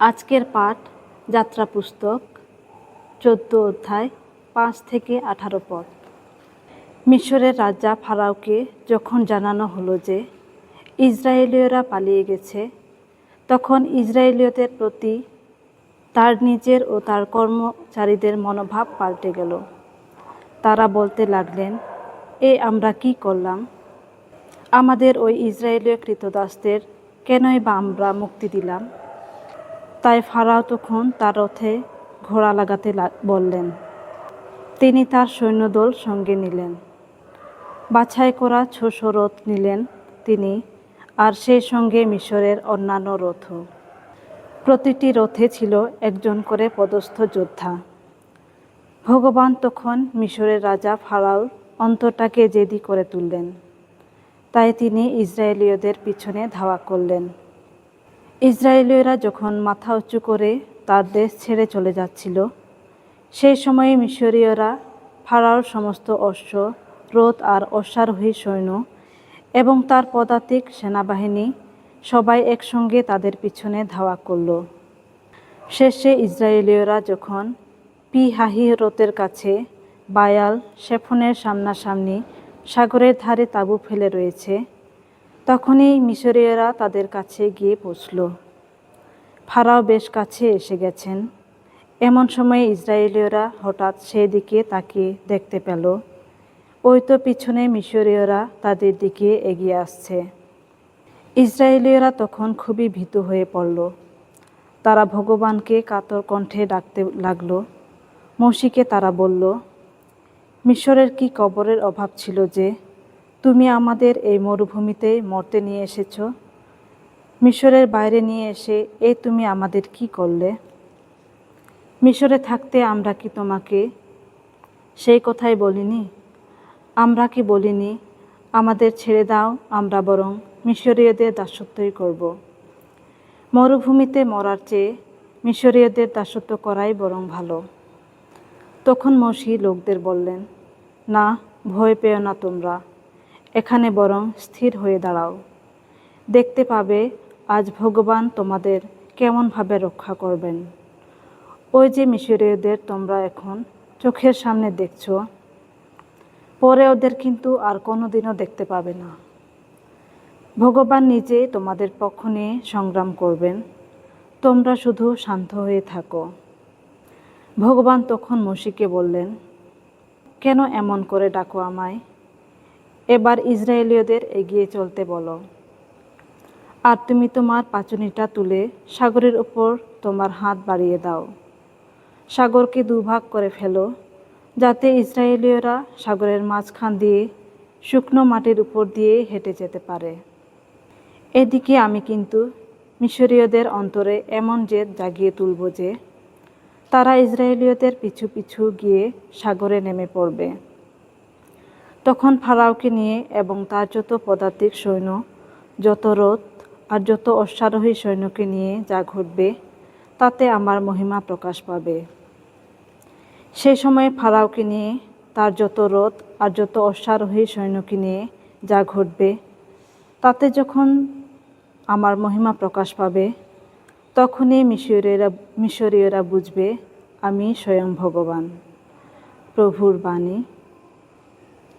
আজকের পাঠ, যাত্রা পুস্তক, চোদ্দ অধ্যায়, পাঁচ থেকে আঠারো পদ। মিশরের রাজা ফারাওকে যখন জানানো হলো যে ইসরায়েলীয়রা পালিয়ে গেছে, তখন ইসরায়েলীয়দের প্রতি তার নিজের ও তার কর্মচারীদের মনোভাব পাল্টে গেল। তারা বলতে লাগলেন, এ আমরা কি করলাম? আমাদের ওই ইসরায়েলীয় কৃতদাসদের কেনই বা আমরা মুক্তি দিলাম? তাই ফারাও তখন তার রথে ঘোড়া লাগাতে বললেন। তিনি তার সৈন্যদল সঙ্গে নিলেন। বাছাই করা ছশো রথ নিলেন তিনি আর সেই সঙ্গে মিশরের অন্যান্য রথও। প্রতিটি রথে ছিল একজন করে পদস্থ যোদ্ধা। ভগবান তখন মিশরের রাজা ফারাওর অন্তরটাকে জেদি করে তুললেন। তাই তিনি ইসরায়েলীয়দের পিছনে ধাওয়া করলেন। ইসরায়েলীয়রা যখন মাথা উঁচু করে তার দেশ ছেড়ে চলে যাচ্ছিল, সেই সময়ে মিশরীয়রা ফারাওর সমস্ত অশ্ব রথ আর অশ্বারোহী সৈন্য এবং তার পদাতিক সেনাবাহিনী সবাই একসঙ্গে তাদের পিছনে ধাওয়া করল। শেষে ইসরায়েলীয়রা যখন পি হাহিরতের কাছে বায়াল, শেফনের সামনাসামনি সাগরের ধারে তাঁবু ফেলে রয়েছে তখনই মিশরীয়রা তাদের কাছে গিয়ে পৌঁছল। ফারাও বেশ কাছে এসে গেছেন। এমন সময়ে ইসরায়েলীয়রা হঠাৎ সেই দিকে তাকিয়ে দেখতে পেল। ওই তো পিছনে মিশরীয়রা তাদের দিকে এগিয়ে আসছে। ইসরায়েলীয়রা তখন খুবই ভীত হয়ে পড়ল। তারা ভগবানকে কাতর কণ্ঠে ডাকতে লাগল। মৌসিকে তারা বলল, মিশরের কি কবরের অভাব ছিল যে তুমি আমাদের এই মরুভূমিতে মরতে নিয়ে এসেছ। মিশরের বাইরে নিয়ে এসে এ তুমি আমাদের কি করলে? মিশরে থাকতে আমরা কি তোমাকে সেই কথাই বলিনি? আমরা কি বলিনি, আমাদের ছেড়ে দাও, আমরা বরং মিশরীয়দের দাসত্বই করব। মরুভূমিতে মরার চেয়ে মিশরীয়দের দাসত্ব করাই বরং ভালো। তখন মসি লোকদের বললেন, না, ভয় পেও না তোমরা। এখানে বরং স্থির হয়ে দাঁড়াও। দেখতে পাবে আজ ভগবান তোমাদের কেমনভাবে রক্ষা করবেন। ওই যে মিশরীয়দের তোমরা এখন চোখের সামনে দেখছ, পরে ওদের কিন্তু আর কোনোদিনও দেখতে পাবে না। ভগবান নিজে তোমাদের পক্ষ নিয়ে সংগ্রাম করবেন। তোমরা শুধু শান্ত হয়ে থাকো। ভগবান তখন মসিকে বললেন, কেন এমন করে ডাকো আমায়? এবার ইসরায়েলীয়দের এগিয়ে চলতে বলো। আর তুমি তোমার পাচুনিটা তুলে সাগরের উপর তোমার হাত বাড়িয়ে দাও। সাগরকে দুভাগ করে ফেলো, যাতে ইসরায়েলীয়রা সাগরের মাঝখান দিয়ে শুকনো মাটির উপর দিয়ে হেঁটে যেতে পারে। এদিকে আমি কিন্তু মিশরীয়দের অন্তরে এমন জেদ জাগিয়ে তুলব যে, তারা ইসরায়েলীয়দের পিছু পিছু গিয়ে সাগরে নেমে পড়বে। তখন ফারাওকে নিয়ে এবং তার যত পদাতিক সৈন্য, যত রথ আর যত অশ্বারোহী সৈন্যকে নিয়ে যা ঘটবে, তাতে আমার মহিমা প্রকাশ পাবে। সেই সময় ফারাওকে নিয়ে, তার যত রথ আর যত অশ্বারোহী সৈন্যকে নিয়ে যা ঘটবে, তাতে যখন আমার মহিমা প্রকাশ পাবে, তখনই মিশরীয়রা মিশরীয়রা বুঝবে, আমি স্বয়ং ভগবান। প্রভুর বাণী।